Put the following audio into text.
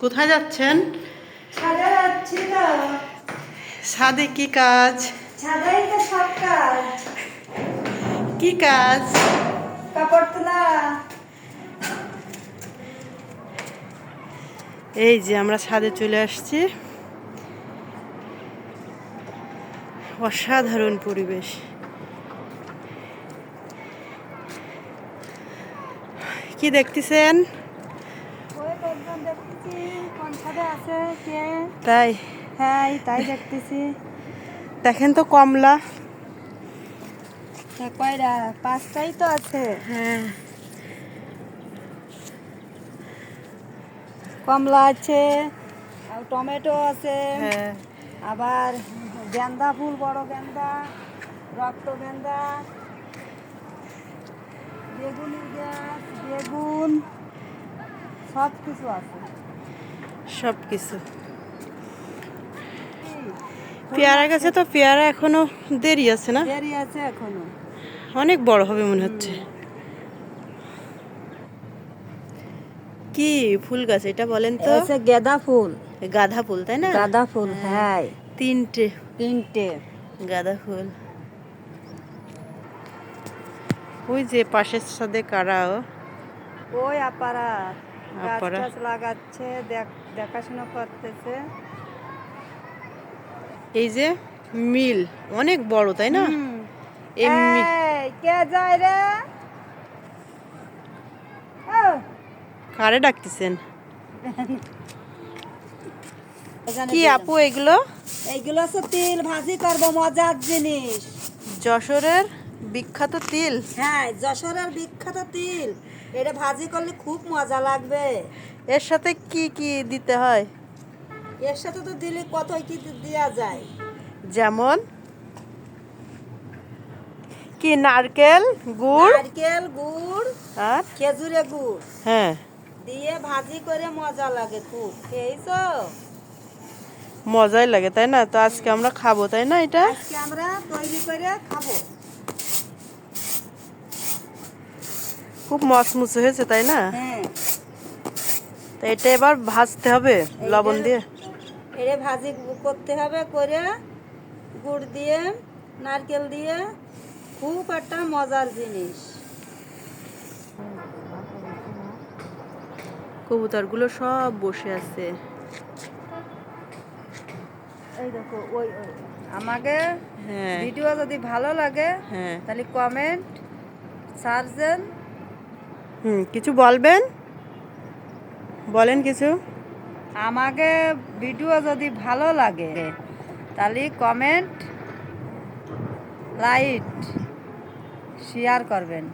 কোথায় যাচ্ছেন? ছাদে কি কাজ? কি কাজ? কাপড় তোলা। এই যে আমরা ছাদে চলে আসছি। অসাধারণ পরিবেশ। কি দেখতেছেন ওই লোকজন দেখতেছি কোন ছাদে আছে কে? তাই? হ্যাঁ তাই দেখতেছি। দেখেন তো কমলা। কয়টা পাঁচটাই তো আছে। হ্যাঁ। কমলা আছে আর টমেটো আছে হ্যাঁ। আবার গেন্দা ফুল বড় গেন্দা রক্ত গেন্দা বেগুনের গাছ বেগুন সব কিছু আছে। সব কিছু পেয়ারা গাছে তো পেয়ারা এখনও দেরি আছে না? দেরি আছে এখনও। অনেক বড় হবে মনে হচ্ছে। কি ফুল গাছ এটা বলেন তো? গাঁদা ফুল। গাঁদা ফুল তাই না? গাঁদা ফুল হ্যাঁ। তিনটে। তিনটে। গাঁদা ফুল। ওই যে পাশের সাথে কারাও ওই আপারা। গাছ টাছ লাগাচ্ছে দেখাশোনা করতেছে। এই যে মিল অনেক বড় তাই না? এমনি কে যায় রে? কারে ডাকতেছেন? কি আপু এগুলো। এইগুলো হচ্ছে তিল ভাজি করব মজার জিনিস। যশোরের বিখ্যাত তিল? হ্যাঁ যশোরের বিখ্যাত তিল। এটা ভাজি করলে খুব মজা লাগবে। এর সাথে কি কি দিতে হয়? এর সাথে তো দিলে কতই কি দেওয়া যায়? যেমন? কি নারকেল গুড়? নারকেল গুড় আর? খেজুরে গুড়। হ্যাঁ। দিয়ে ভাজি করে মজা লাগে খুব খেয়েছো? মজাই লাগে তাই না? তো আজকে আমরা খাব তাই না এটা? আজকে আমরা তৈরি করে খাব। খুব মচমুচে হয়েছে তাই না? হ্যাঁ। তো এটা এবার ভাজতে হবে লবণ দিয়ে। এরে ভাজি করতে হবে করে গুড় দিয়ে নারকেল দিয়ে খুব একটা মজার জিনিস। কবুতরগুলো সব বসে আছে। এই দেখো ওই ওই। আমাকে হ্যাঁ। ভিডিও যদি ভালো লাগে হ্যাঁ। তাহলে কমেন্ট সার্জেন হুম, কিছু বলবেন? বলেন কিছু। আমাকে ভিডিও যদি ভালো লাগে, তাহলে কমেন্ট লাইট শেয়ার করবেন।